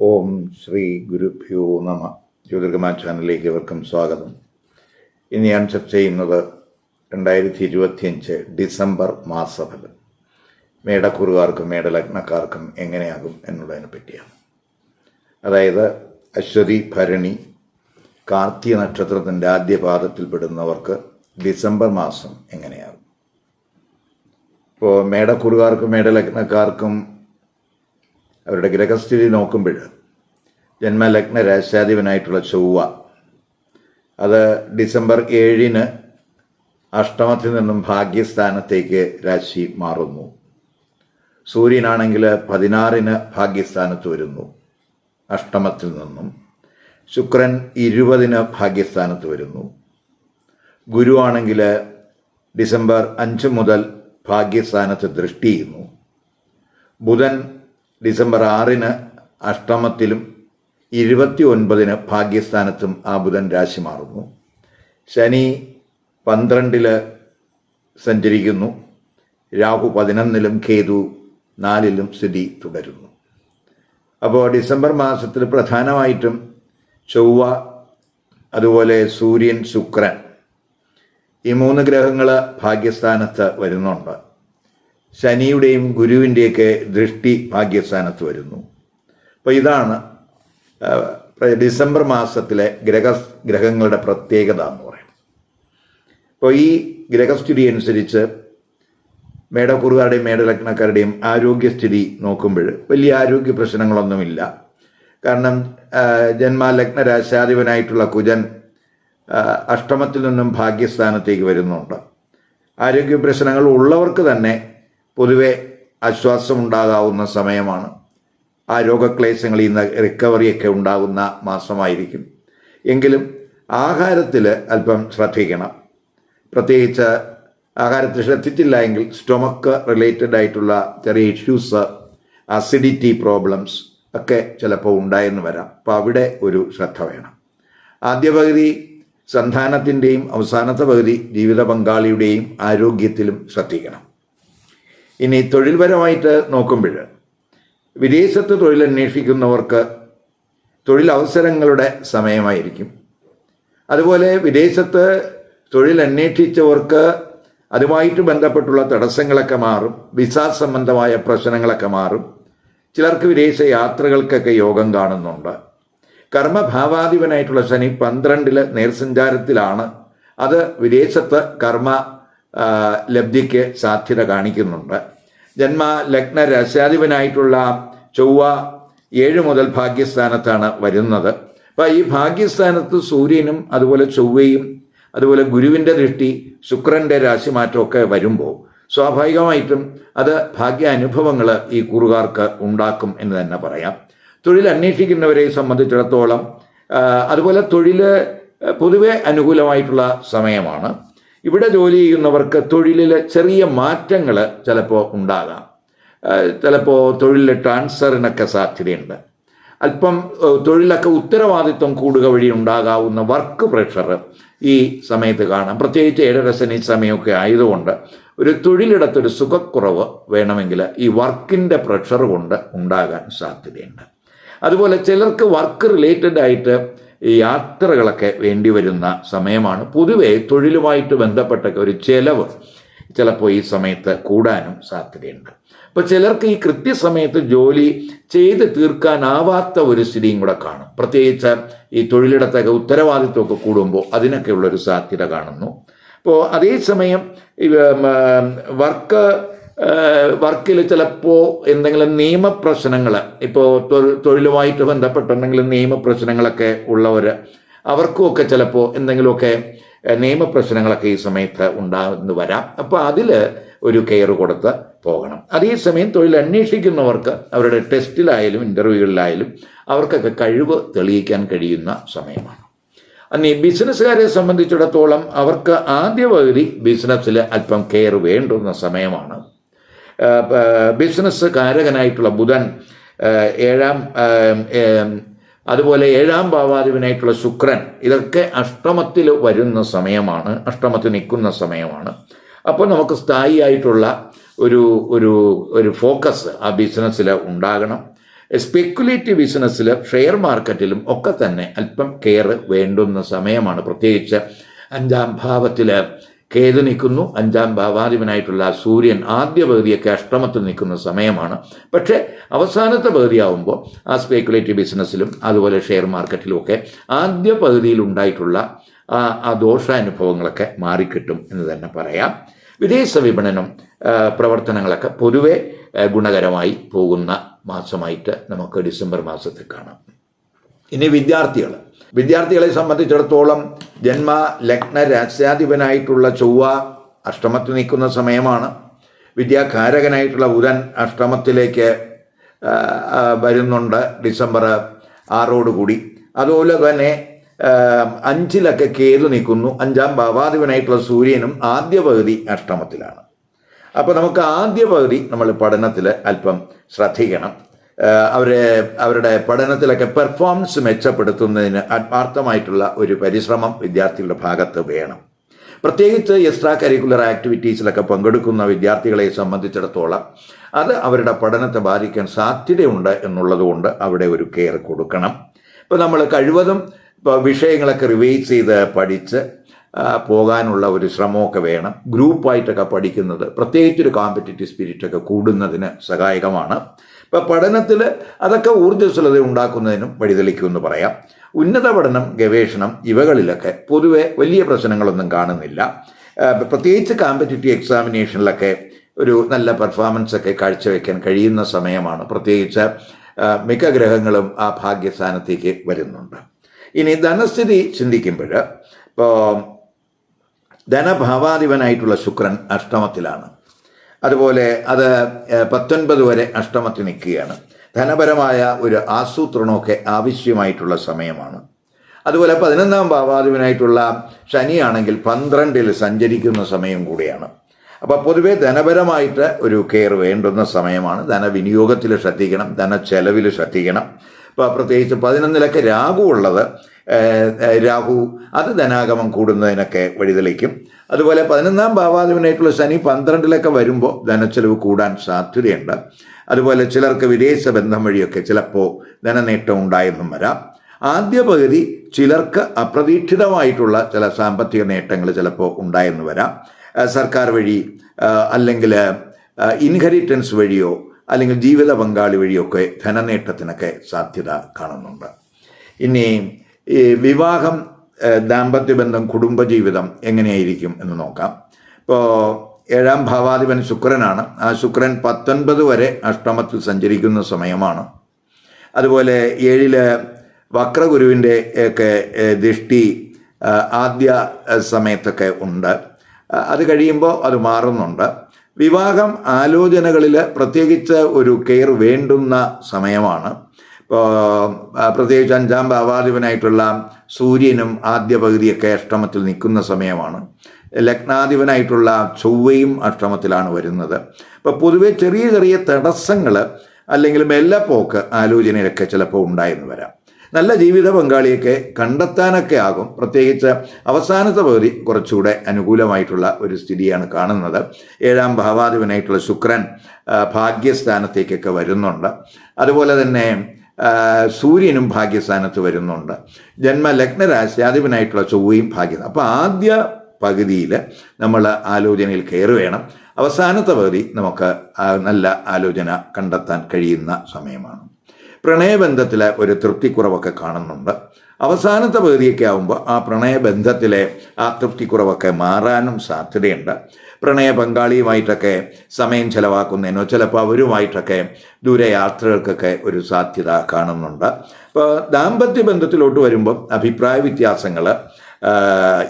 ഓം ശ്രീ ഗുരുഭ്യോ നമ. ജ്യോതിർഗമാ ചാനലിലേക്ക് ഇവർക്കും സ്വാഗതം. ഇന്ന് ഞാൻ ചർച്ച ചെയ്യുന്നത് രണ്ടായിരത്തി ഇരുപത്തിയഞ്ച് ഡിസംബർ മാസഫലം. മേടക്കുറുകാർക്കും മേടലഗ്നക്കാർക്കും എങ്ങനെയാകും എന്നുള്ളതിനെ പറ്റിയാണ്. അതായത് അശ്വതി ഭരണി കാർത്തിക നക്ഷത്രത്തിന്റെ ആദ്യ പാദത്തിൽപ്പെടുന്നവർക്ക് ഡിസംബർ മാസം എങ്ങനെയാകും? ഇപ്പോൾ മേടക്കുറുകാർക്കും മേടലഗ്നക്കാർക്കും അവരുടെ ഗ്രഹസ്ഥിതി നോക്കുമ്പോൾ ജന്മലഗ്ന രാശാധിപനായിട്ടുള്ള ചൊവ്വ. അത് ഡിസംബർ ഏഴിന് അഷ്ടമത്തിൽ നിന്നും ഭാഗ്യസ്ഥാനത്തേക്ക് രാശി മാറുന്നു. സൂര്യനാണെങ്കിൽ പതിനാറിന് ഭാഗ്യസ്ഥാനത്ത് വരുന്നു. അഷ്ടമത്തിൽ നിന്നും ശുക്രൻ ഇരുപതിന് ഭാഗ്യസ്ഥാനത്ത് വരുന്നു. ഗുരു ആണെങ്കിൽ ഡിസംബർ അഞ്ച് മുതൽ ഭാഗ്യസ്ഥാനത്ത് ദൃഷ്ടി ചെയ്യുന്നു. ബുധൻ ഡിസംബർ ആറിന് അഷ്ടമത്തിലും ഇരുപത്തി ഒൻപതിന് ഭാഗ്യസ്ഥാനത്തും ആ ബുധൻ രാശി മാറുന്നു. ശനി പന്ത്രണ്ടിൽ സഞ്ചരിക്കുന്നു. രാഹു പതിനൊന്നിലും കേതു നാലിലും സ്ഥിതി തുടരുന്നു. അപ്പോൾ ഡിസംബർ മാസത്തിൽ പ്രധാനമായിട്ടും ചൊവ്വ അതുപോലെ സൂര്യൻ ശുക്രൻ ഈ മൂന്ന് ഗ്രഹങ്ങൾ ഭാഗ്യസ്ഥാനത്ത് വരുന്നുണ്ട്. ശനിയുടെയും ഗുരുവിന്റെയൊക്കെ ദൃഷ്ടി ഭാഗ്യസ്ഥാനത്ത് വരുന്നു. അപ്പോൾ ഇതാണ് ഡിസംബർ മാസത്തിലെ ഗ്രഹ ഗ്രഹങ്ങളുടെ പ്രത്യേകത എന്ന് പറയുന്നത്. അപ്പോൾ ഈ ഗ്രഹസ്ഥിതി അനുസരിച്ച് മേടക്കുറുകാരുടെയും മേടലഗ്നക്കാരുടെയും ആരോഗ്യസ്ഥിതി നോക്കുമ്പോൾ വലിയ ആരോഗ്യ പ്രശ്നങ്ങളൊന്നുമില്ല. കാരണം ജന്മാലഗ്നരാശാധിപനായിട്ടുള്ള ജന്മലഗ്ന രാശാധിപനായിട്ടുള്ള കുജൻ അഷ്ടമത്തിൽ നിന്നും ഭാഗ്യസ്ഥാനത്തേക്ക് വരുന്നുണ്ട്. ആരോഗ്യ പ്രശ്നങ്ങൾ ഉള്ളവർക്ക് തന്നെ പൊതുവെ ആശ്വാസമുണ്ടാകാവുന്ന സമയമാണ്. ആ രോഗക്ലേശങ്ങളിൽ നിന്ന് റിക്കവറിയൊക്കെ ഉണ്ടാകുന്ന മാസമായിരിക്കും. എങ്കിലും ആഹാരത്തിൽ അല്പം ശ്രദ്ധിക്കണം. പ്രത്യേകിച്ച് ആഹാരത്തിൽ ശ്രദ്ധിച്ചില്ല എങ്കിൽ സ്റ്റൊമക്ക് റിലേറ്റഡ് ആയിട്ടുള്ള ചെറിയ ഇഷ്യൂസ് അസിഡിറ്റി പ്രോബ്ലംസ് ഒക്കെ ചിലപ്പോൾ ഉണ്ടായെന്ന് വരാം. അപ്പോൾ അവിടെ ഒരു ശ്രദ്ധ വേണം. ആദ്യ പകുതി സന്താനത്തിന്റെയും അവസാനത്തെ പകുതി ജീവിത പങ്കാളിയുടെയും ആരോഗ്യത്തിലും ശ്രദ്ധിക്കണം. ഇനി തൊഴിൽപരമായിട്ട് നോക്കുമ്പോൾ വിദേശത്ത് തൊഴിൽ അന്വേഷിക്കുന്നവർക്ക് തൊഴിലവസരങ്ങളുടെ സമയമായിരിക്കും. അതുപോലെ വിദേശത്ത് തൊഴിൽ അന്വേഷിച്ചവർക്ക് അതുമായിട്ട് ബന്ധപ്പെട്ടുള്ള തടസ്സങ്ങളൊക്കെ മാറും വിസ സംബന്ധമായ പ്രശ്നങ്ങളൊക്കെ മാറും. ചിലർക്ക് വിദേശ യാത്രകൾക്കൊക്കെ യോഗം കാണുന്നുണ്ട്. കർമ്മഭാവാധിപനായിട്ടുള്ള ശനി പന്ത്രണ്ടിൽ നേർസഞ്ചാരത്തിലാണ്. അത് വിദേശത്ത് കർമ്മ ലബ്ധിക്ക് സാധ്യത കാണിക്കുന്നുണ്ട്. ജന്മ ലഗ്ന രസാധിപനായിട്ടുള്ള ചൊവ്വ ഏഴ് മുതൽ ഭാഗ്യസ്ഥാനത്താണ് വരുന്നത്. അപ്പം ഈ ഭാഗ്യസ്ഥാനത്ത് സൂര്യനും അതുപോലെ ചൊവ്വയും അതുപോലെ ഗുരുവിന്റെ ദൃഷ്ടി ശുക്രന്റെ രാശിമാറ്റമൊക്കെ വരുമ്പോൾ സ്വാഭാവികമായിട്ടും അത് ഭാഗ്യ അനുഭവങ്ങൾ ഈ കുറുകാർക്ക് ഉണ്ടാക്കും എന്ന് തന്നെ പറയാം. തൊഴിൽ അന്വേഷിക്കുന്നവരെ സംബന്ധിച്ചിടത്തോളം അതുപോലെ തൊഴിൽ പൊതുവെ അനുകൂലമായിട്ടുള്ള സമയമാണ്. ഇവിടെ ജോലി ചെയ്യുന്നവർക്ക് തൊഴിലിലെ ചെറിയ മാറ്റങ്ങൾ ചിലപ്പോൾ ഉണ്ടാകാം. ചിലപ്പോൾ തൊഴിലിലെ ട്രാൻസ്ഫറിനൊക്കെ സാധ്യതയുണ്ട്. അല്പം തൊഴിലൊക്കെ ഉത്തരവാദിത്വം കൂടുക വഴി ഉണ്ടാകാവുന്ന വർക്ക് പ്രഷർ ഈ സമയത്ത് കാണാം. പ്രത്യേകിച്ച് ഏഴര ശനി സമയമൊക്കെ ആയതുകൊണ്ട് ഒരു തൊഴിലിടത്തൊരു സുഖക്കുറവ് വേണമെങ്കിൽ ഈ വർക്കിന്റെ പ്രഷർ കൊണ്ട് ഉണ്ടാകാൻ സാധ്യതയുണ്ട്. അതുപോലെ ചിലർക്ക് വർക്ക് റിലേറ്റഡ് ആയിട്ട് യാത്രകളൊക്കെ വേണ്ടി വരുന്ന സമയമാണ്. പൊതുവേ തൊഴിലുമായിട്ട് ബന്ധപ്പെട്ടൊക്കെ ഒരു ചെലവ് ചിലപ്പോൾ ഈ സമയത്ത് കൂടാനും സാധ്യതയുണ്ട്. അപ്പോൾ ചിലർക്ക് ഈ കൃത്യസമയത്ത് ജോലി ചെയ്ത് തീർക്കാനാവാത്ത ഒരു സ്ഥിതിയും കൂടെ കാണും. പ്രത്യേകിച്ച് ഈ തൊഴിലിടത്തൊക്കെ ഉത്തരവാദിത്വമൊക്കെ കൂടുമ്പോൾ അതിനൊക്കെയുള്ളൊരു സാധ്യത കാണുന്നു. അപ്പോൾ അതേസമയം വർക്ക് വർക്കിൽ ചിലപ്പോൾ എന്തെങ്കിലും നിയമപ്രശ്നങ്ങൾ ഇപ്പോൾ തൊഴിലുമായിട്ട് ബന്ധപ്പെട്ട എന്തെങ്കിലും നിയമപ്രശ്നങ്ങളൊക്കെ ഉള്ളവർ അവർക്കുമൊക്കെ ചിലപ്പോൾ എന്തെങ്കിലുമൊക്കെ നിയമപ്രശ്നങ്ങളൊക്കെ ഈ സമയത്ത് ഉണ്ടാകുന്നു വരാം. അപ്പോൾ അതിൽ ഒരു കെയർ കൊടുത്ത് പോകണം. അതേസമയം തൊഴിൽ അന്വേഷിക്കുന്നവർക്ക് അവരുടെ ടെസ്റ്റിലായാലും ഇന്റർവ്യൂകളിലായാലും അവർക്കൊക്കെ കഴിവ് തെളിയിക്കാൻ കഴിയുന്ന സമയമാണ്. അന്നീ ബിസിനസ്സുകാരെ സംബന്ധിച്ചിടത്തോളം അവർക്ക് ആദ്യ പകുതി ബിസിനസ്സിൽ അല്പം കെയർ വേണ്ടുന്ന സമയമാണ്. ബിസിനസ് കാരകനായിട്ടുള്ള ബുധൻ ഏഴാം അതുപോലെ ഏഴാം ഭാവാധിപനായിട്ടുള്ള ശുക്രൻ ഇതൊക്കെ അഷ്ടമത്തിൽ വരുന്ന സമയമാണ് അഷ്ടമത്തിൽ നിൽക്കുന്ന സമയമാണ്. അപ്പോൾ നമുക്ക് സ്ഥായിയായിട്ടുള്ള ഒരു ഒരു ഒരു ഫോക്കസ് ആ ബിസിനസ്സിൽ ഉണ്ടാകണം. സ്പെക്കുലേറ്റീവ് ബിസിനസ്സിൽ ഷെയർ മാർക്കറ്റിലും ഒക്കെ തന്നെ അല്പം കെയർ വേണ്ടുന്ന സമയമാണ്. പ്രത്യേകിച്ച് അഞ്ചാം ഭാവത്തിൽ കേതു നിൽക്കുന്നു. അഞ്ചാം ഭാവാധിപനായിട്ടുള്ള സൂര്യൻ ആദ്യ പകുതിയൊക്കെ അഷ്ടമത്തിൽ നിൽക്കുന്ന സമയമാണ്. പക്ഷേ അവസാനത്തെ പകുതിയാവുമ്പോൾ ആ സ്പെക്കുലേറ്റീവ് ബിസിനസ്സിലും അതുപോലെ ഷെയർ മാർക്കറ്റിലും ഒക്കെ ആദ്യ പകുതിയിൽ ഉണ്ടായിട്ടുള്ള ആ ദോഷാനുഭവങ്ങളൊക്കെ മാറിക്കിട്ടും എന്ന് തന്നെ പറയാം. വിദേശ വിപണനം പ്രവർത്തനങ്ങളൊക്കെ പൊതുവെ ഗുണകരമായി പോകുന്ന മാസമായിട്ട് നമുക്ക് ഡിസംബർ മാസത്തിൽ കാണാം. ഇനി വിദ്യാർത്ഥികൾ വിദ്യാർത്ഥികളെ സംബന്ധിച്ചിടത്തോളം ജന്മ ലഗ്ന രാജ്യാധിപനായിട്ടുള്ള ചൊവ്വ അഷ്ടമത്തിൽ നിൽക്കുന്ന സമയമാണ്. വിദ്യാകാരകനായിട്ടുള്ള ബുധൻ അഷ്ടമത്തിലേക്ക് വരുന്നുണ്ട് ഡിസംബർ ആറോടുകൂടി അതുപോലെ തന്നെ അഞ്ചിലൊക്കെ കേതു നിൽക്കുന്നു. അഞ്ചാം ഭാവാധിപനായിട്ടുള്ള സൂര്യനും ആദ്യ പകുതി അഷ്ടമത്തിലാണ്. അപ്പോൾ നമുക്ക് ആദ്യ പകുതി നമ്മൾ പഠനത്തിൽ അല്പം ശ്രദ്ധിക്കണം. അവരെ അവരുടെ പഠനത്തിലൊക്കെ പെർഫോമൻസ് മെച്ചപ്പെടുത്തുന്നതിന് ആത്മാർത്ഥമായിട്ടുള്ള ഒരു പരിശ്രമം വിദ്യാർത്ഥികളുടെ ഭാഗത്ത് വേണം. പ്രത്യേകിച്ച് എക്സ്ട്രാ കരിക്കുലർ ആക്ടിവിറ്റീസിലൊക്കെ പങ്കെടുക്കുന്ന വിദ്യാർത്ഥികളെ സംബന്ധിച്ചിടത്തോളം അത് അവരുടെ പഠനത്തെ ബാധിക്കാൻ സാധ്യതയുണ്ട് എന്നുള്ളതുകൊണ്ട് അവിടെ ഒരു കെയർ കൊടുക്കണം. ഇപ്പോൾ നമ്മൾ കഴിവതും ഇപ്പോൾ വിഷയങ്ങളൊക്കെ റിവൈസ് ചെയ്ത് പഠിച്ച് പോകാനുള്ള ഒരു ശ്രമമൊക്കെ വേണം. ഗ്രൂപ്പായിട്ടൊക്കെ പഠിക്കുന്നത് പ്രത്യേകിച്ചൊരു കോമ്പറ്റേറ്റീവ് സ്പിരിറ്റൊക്കെ കൂടുന്നതിന് സഹായകമാണ്. ഇപ്പം പഠനത്തിൽ അതൊക്കെ ഊർജസ്വലത ഉണ്ടാക്കുന്നതിനും വഴിതെളിക്കുമെന്ന് പറയാം. ഉന്നത പഠനം ഗവേഷണം ഇവകളിലൊക്കെ പൊതുവെ വലിയ പ്രശ്നങ്ങളൊന്നും കാണുന്നില്ല. പ്രത്യേകിച്ച് കോമ്പറ്റേറ്റീവ് എക്സാമിനേഷനിലൊക്കെ ഒരു നല്ല പെർഫോമൻസ് ഒക്കെ കാഴ്ചവെക്കാൻ കഴിയുന്ന സമയമാണ്. പ്രത്യേകിച്ച് മിക്ക ഗ്രഹങ്ങളും ആ ഭാഗ്യസ്ഥാനത്തേക്ക് വരുന്നുണ്ട്. ഇനി ധനസ്ഥിതി ചിന്തിക്കുമ്പോൾ ഇപ്പോൾ ധനഭാവാധിപനായിട്ടുള്ള ശുക്രൻ അഷ്ടമത്തിലാണ്. അതുപോലെ അത് പത്തൊൻപത് വരെ അഷ്ടമത്തിൽ നിൽക്കുകയാണ്. ധനപരമായ ഒരു ആസൂത്രണമൊക്കെ ആവശ്യമായിട്ടുള്ള സമയമാണ്. അതുപോലെ പതിനൊന്നാം ഭാവാധിപനായിട്ടുള്ള ശനിയാണെങ്കിൽ പന്ത്രണ്ടിൽ സഞ്ചരിക്കുന്ന സമയം കൂടിയാണ്. അപ്പോൾ പൊതുവേ ധനപരമായിട്ട് ഒരു കെയർ വേണ്ടുന്ന സമയമാണ്. ധനവിനിയോഗത്തിൽ ശ്രദ്ധിക്കണം ധനച്ചെലവിൽ ശ്രദ്ധിക്കണം. ഇപ്പോൾ പ്രത്യേകിച്ച് പതിനൊന്നിലൊക്കെ ഏഹ്, രാഹു അത് ധനാഗമം കൂടുന്നതിനൊക്കെ വഴിതെളിക്കും. അതുപോലെ പതിനൊന്നാം ഭാവാധിപനായിട്ടുള്ള ശനി പന്ത്രണ്ടിലൊക്കെ വരുമ്പോൾ ധനച്ചെലവ് കൂടാൻ സാധ്യതയുണ്ട്. അതുപോലെ ചിലർക്ക് വിദേശ ബന്ധം വഴിയൊക്കെ ചിലപ്പോൾ ധനനേട്ടം ഉണ്ടായെന്നും വരാം. ആദ്യ പകുതി ചിലർക്ക് അപ്രതീക്ഷിതമായിട്ടുള്ള ചില സാമ്പത്തിക നേട്ടങ്ങൾ ചിലപ്പോൾ ഉണ്ടായെന്ന് വരാം. സർക്കാർ വഴി അല്ലെങ്കിൽ ഇൻഹെറിറ്റൻസ് വഴിയോ അല്ലെങ്കിൽ ജീവിത പങ്കാളി വഴിയൊക്കെ ധനനേട്ടത്തിനൊക്കെ സാധ്യത കാണുന്നുണ്ട്. ഇനി ഈ വിവാഹം ദാമ്പത്യബന്ധം ദാമ്പത്യ ബന്ധം കുടുംബജീവിതം എങ്ങനെയായിരിക്കും എന്ന് നോക്കാം. ഇപ്പോൾ ഏഴാം ഭാവാധിപൻ ശുക്രനാണ്. ആ ശുക്രൻ പത്തൊൻപത് വരെ അഷ്ടമത്തിൽ സഞ്ചരിക്കുന്ന സമയമാണ്. അതുപോലെ ഏഴിൽ വക്രഗുരുവിന്റെ ഒക്കെ ദൃഷ്ടി ആദ്യ സമയത്തൊക്കെ ഉണ്ട്. അത് കഴിയുമ്പോൾ അത് മാറുന്നുണ്ട്. വിവാഹം ആലോചനകളിൽ പ്രത്യേകിച്ച് ഒരു കെയർ വേണ്ടുന്ന സമയമാണ്. പ്രത്യേകിച്ച് അഞ്ചാം ഭാവാധിപനായിട്ടുള്ള സൂര്യനും ആദ്യ പകുതിയൊക്കെ അഷ്ടമത്തിൽ നിൽക്കുന്ന സമയമാണ്. ലഗ്നാധിപനായിട്ടുള്ള ചൊവ്വയും അഷ്ടമത്തിലാണ് വരുന്നത്. അപ്പോൾ പൊതുവേ ചെറിയ ചെറിയ തടസ്സങ്ങൾ അല്ലെങ്കിൽ മെല്ലപ്പോക്ക് ആലോചനയിലൊക്കെ ചിലപ്പോൾ ഉണ്ടായെന്ന് വരാം. നല്ല ജീവിത പങ്കാളിയൊക്കെ കണ്ടെത്താനൊക്കെ ആകും. പ്രത്യേകിച്ച് അവസാനത്തെ പകുതി കുറച്ചുകൂടെ അനുകൂലമായിട്ടുള്ള ഒരു സ്ഥിതിയാണ് കാണുന്നത്. ഏഴാം ഭാവാധിപനായിട്ടുള്ള ശുക്രൻ ഭാഗ്യസ്ഥാനത്തേക്കൊക്കെ വരുന്നുണ്ട്. അതുപോലെ തന്നെ സൂര്യനും ഭാഗ്യസ്ഥാനത്ത് വരുന്നുണ്ട്. ജന്മലഗ്ന രാശ്യാധിപനായിട്ടുള്ള ചൊവ്വയും ഭാഗ്യം അപ്പോൾ ആദ്യ പകുതിയിൽ നമ്മൾ ആലോചനയിൽ കയറി വേണം. അവസാനത്തെ പകുതി നമുക്ക് നല്ല ആലോചന കണ്ടെത്താൻ കഴിയുന്ന സമയമാണ്. പ്രണയബന്ധത്തിലെ ഒരു തൃപ്തിക്കുറവൊക്കെ കാണുന്നുണ്ട്. അവസാനത്തെ പകുതിയൊക്കെ ആകുമ്പോൾ ആ പ്രണയബന്ധത്തിലെ ആ തൃപ്തിക്കുറവൊക്കെ മാറാനും സാധ്യതയുണ്ട്. പ്രണയ പങ്കാളിയുമായിട്ടൊക്കെ സമയം ചെലവാക്കുന്നതിനോ ചിലപ്പോൾ അവരുമായിട്ടൊക്കെ ദൂരയാത്രകൾക്കൊക്കെ ഒരു സാധ്യത കാണുന്നുണ്ട്. അപ്പോൾ ദാമ്പത്യ ബന്ധത്തിലോട്ട് വരുമ്പോൾ അഭിപ്രായ വ്യത്യാസങ്ങൾ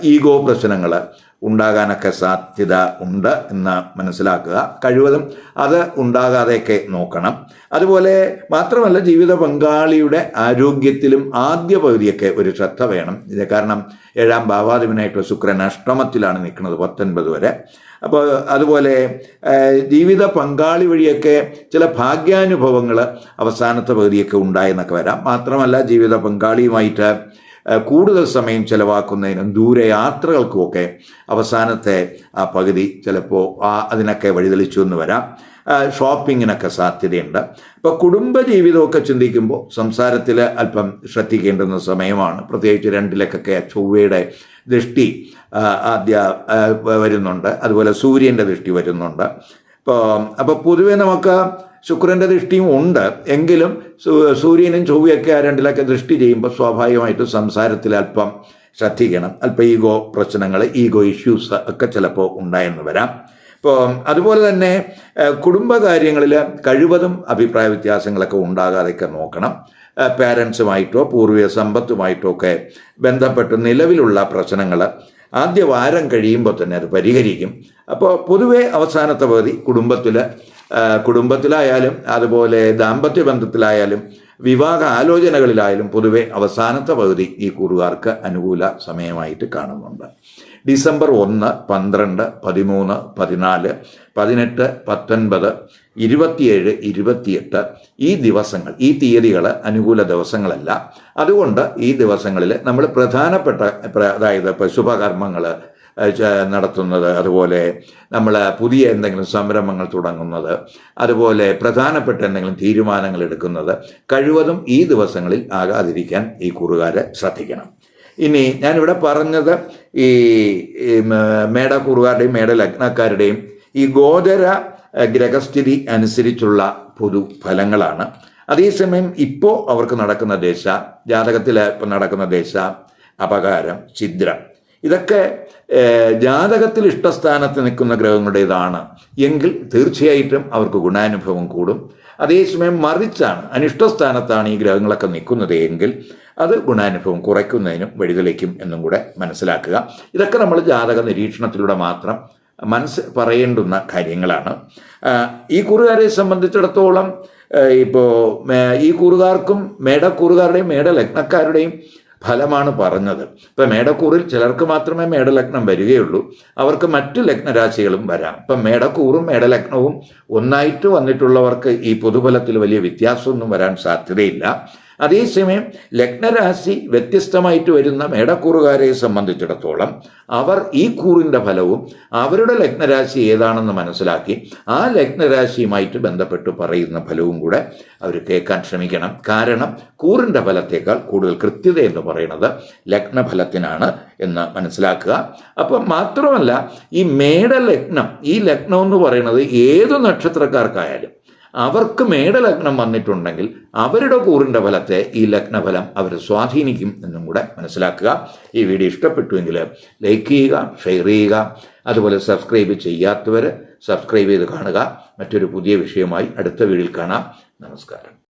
ഈഗോ പ്രശ്നങ്ങൾ ഉണ്ടാകാനൊക്കെ സാധ്യത ഉണ്ട് എന്ന് മനസ്സിലാക്കുക. കഴിവതും അത് ഉണ്ടാകാതെയൊക്കെ നോക്കണം. അതുപോലെ മാത്രമല്ല ജീവിത പങ്കാളിയുടെ ആരോഗ്യത്തിലും ആദ്യ പകുതിയൊക്കെ ഒരു ശ്രദ്ധ വേണം. ഇത് കാരണം ഏഴാം ഭാവാധിപനായിട്ടുള്ള ശുക്രൻ അഷ്ടമത്തിലാണ് നിൽക്കുന്നത് പത്തൊൻപത് വരെ. അപ്പോൾ അതുപോലെ ജീവിത പങ്കാളി വഴിയൊക്കെ ചില ഭാഗ്യാനുഭവങ്ങൾ അവസാനത്തെ പകുതിയൊക്കെ ഉണ്ടായെന്നൊക്കെ വരാം. മാത്രമല്ല ജീവിത പങ്കാളിയുമായിട്ട് കൂടുതൽ സമയം ചെലവാക്കുന്നതിനും ദൂരയാത്രകൾക്കുമൊക്കെ അവസാനത്തെ ആ പകുതി ചിലപ്പോൾ ആ അതിനൊക്കെ വഴിതെളിച്ചു എന്ന് വരാം. ഷോപ്പിങ്ങിനൊക്കെ സാധ്യതയുണ്ട്. അപ്പോൾ കുടുംബ ജീവിതമൊക്കെ ചിന്തിക്കുമ്പോൾ സംസാരത്തിൽ അല്പം ശ്രദ്ധിക്കേണ്ടുന്ന സമയമാണ്. പ്രത്യേകിച്ച് രണ്ടിലേക്കൊക്കെ ചൊവ്വയുടെ ദൃഷ്ടി ആദ്യ വരുന്നുണ്ട്. അതുപോലെ സൂര്യന്റെ ദൃഷ്ടി വരുന്നുണ്ട്. അപ്പോൾ പൊതുവെ നമുക്ക് ശുക്രന്റെ ദൃഷ്ടിയും ഉണ്ട്. എങ്കിലും സൂര്യനും ചൊവ്വയൊക്കെ ആ രണ്ടിലൊക്കെ ദൃഷ്ടി ചെയ്യുമ്പോൾ സ്വാഭാവികമായിട്ടും സംസാരത്തിൽ അല്പം ശ്രദ്ധിക്കണം. അല്പം ഈഗോ പ്രശ്നങ്ങൾ ഈഗോ ഇഷ്യൂസ് ഒക്കെ ചിലപ്പോൾ ഉണ്ടായെന്ന് വരാം. ഇപ്പോൾ അതുപോലെ തന്നെ കുടുംബകാര്യങ്ങളിൽ കഴിവതും അഭിപ്രായ വ്യത്യാസങ്ങളൊക്കെ ഉണ്ടാകാതെയൊക്കെ നോക്കണം. പാരൻസുമായിട്ടോ പൂർവിക സമ്പത്തുമായിട്ടോ ഒക്കെ ബന്ധപ്പെട്ട് നിലവിലുള്ള പ്രശ്നങ്ങൾ ആദ്യ വാരം കഴിയുമ്പോൾ തന്നെ അത് പരിഹരിക്കും. അപ്പോൾ പൊതുവേ അവസാനത്തെ പകുതി കുടുംബത്തിൽ കുടുംബത്തിലായാലും അതുപോലെ ദാമ്പത്യ ബന്ധത്തിലായാലും വിവാഹ ആലോചനകളിലായാലും പൊതുവെ അവസാനത്തെ പകുതി ഈ കൂറുകാർക്ക് അനുകൂല സമയമായിട്ട് കാണുന്നുണ്ട്. ഡിസംബർ ഒന്ന് പന്ത്രണ്ട് പതിമൂന്ന് പതിനാല് പതിനെട്ട് പത്തൊൻപത് ഇരുപത്തിയേഴ് ഇരുപത്തിയെട്ട് ഈ ദിവസങ്ങൾ ഈ തീയതികൾ അനുകൂല ദിവസങ്ങളല്ല. അതുകൊണ്ട് ഈ ദിവസങ്ങളിൽ നമ്മൾ പ്രധാനപ്പെട്ട അതായത് ഇപ്പോൾ ശുഭകർമ്മങ്ങൾ നടത്തുന്നത് അതുപോലെ നമ്മൾ പുതിയ എന്തെങ്കിലും സംരംഭങ്ങൾ തുടങ്ങുന്നത് അതുപോലെ പ്രധാനപ്പെട്ട എന്തെങ്കിലും തീരുമാനങ്ങൾ എടുക്കുന്നത് കഴിവതും ഈ ദിവസങ്ങളിൽ ആകാതിരിക്കാൻ ഈ കുറുകാരെ ശ്രദ്ധിക്കണം. ഇനി ഞാനിവിടെ പറഞ്ഞത് ഈ മേട കുറുകാരുടെയും മേട ലഗ്നക്കാരുടെയും ഈ ഗോചര ഗ്രഹസ്ഥിതി അനുസരിച്ചുള്ള പൊതു ഫലങ്ങളാണ്. അതേസമയം ഇപ്പോൾ അവർക്ക് നടക്കുന്ന ദശ ജാതകത്തിൽ ഇപ്പം നടക്കുന്ന ദശ അപകാരം ഛിദ്രം. ഇതൊക്കെ ജാതകത്തിൽ ഇഷ്ടസ്ഥാനത്ത് നിൽക്കുന്ന ഗ്രഹങ്ങളുടേതാണ്. എങ്കിൽ തീർച്ചയായിട്ടും അവർക്ക് ഗുണാനുഭവം കൂടും. അതേസമയം മറിച്ചാണ് അനിഷ്ടസ്ഥാനത്താണ് ഈ ഗ്രഹങ്ങളൊക്കെ നിൽക്കുന്നത് എങ്കിൽ അത് ഗുണാനുഭവം കുറയ്ക്കുന്നതിനും വഴിതെളിക്കും എന്നും കൂടെ മനസ്സിലാക്കുക. ഇതൊക്കെ നമ്മൾ ജാതക നിരീക്ഷണത്തിലൂടെ മാത്രം മനസ്സ് പറയേണ്ടുന്ന കാര്യങ്ങളാണ്. ഈ കൂറുകാരെ സംബന്ധിച്ചിടത്തോളം ഇപ്പോൾ ഈ കൂറുകാർക്കും മേടക്കൂറുകാരുടെയും മേടലഗ്നക്കാരുടെയും ഫലമാണ് പറഞ്ഞത്. ഇപ്പം മേടക്കൂറിൽ ചിലർക്ക് മാത്രമേ മേടലഗ്നം വരികയുള്ളൂ. അവർക്ക് മറ്റു ലഗ്നരാശികളും വരാം. ഇപ്പം മേടക്കൂറും മേടലഗ്നവും ഒന്നായിട്ട് വന്നിട്ടുള്ളവർക്ക് ഈ പൊതുഫലത്തിൽ വലിയ വ്യത്യാസമൊന്നും വരാൻ സാധ്യതയില്ല. അതേസമയം ലഗ്നരാശി വ്യത്യസ്തമായിട്ട് വരുന്ന മേടക്കൂറുകാരെ സംബന്ധിച്ചിടത്തോളം അവർ ഈ കൂറിന്റെ ഫലവും അവരുടെ ലഗ്നരാശി ഏതാണെന്ന് മനസ്സിലാക്കി ആ ലഗ്നരാശിയുമായിട്ട് ബന്ധപ്പെട്ട് പറയുന്ന ഫലവും കൂടെ അവർ കേൾക്കാൻ ശ്രമിക്കണം. കാരണം കൂറിന്റെ ഫലത്തേക്കാൾ കൂടുതൽ കൃത്യത എന്ന് പറയുന്നത് ലഗ്നഫലത്തിനാണ് എന്ന് മനസ്സിലാക്കുക. അപ്പം മാത്രമല്ല ഈ മേടലഗ്നം ഈ ലഗ്നം എന്ന് പറയുന്നത് ഏത് നക്ഷത്രക്കാർക്കായാലും അവർക്ക് മേടലഗ്നം വന്നിട്ടുണ്ടെങ്കിൽ അവരുടെ കൂറിന്റെ ഫലത്തെ ഈ ലഗ്നഫലം അവർ സ്വാധീനിക്കും എന്നും കൂടെ മനസ്സിലാക്കുക. ഈ വീഡിയോ ഇഷ്ടപ്പെട്ടുവെങ്കിൽ ലൈക്ക് ചെയ്യുക ഷെയർ ചെയ്യുക അതുപോലെ സബ്സ്ക്രൈബ് ചെയ്യാത്തവർ സബ്സ്ക്രൈബ് ചെയ്ത് കാണുക. മറ്റൊരു പുതിയ വിഷയമായി അടുത്ത വീഡിയോയിൽ കാണാം. നമസ്കാരം.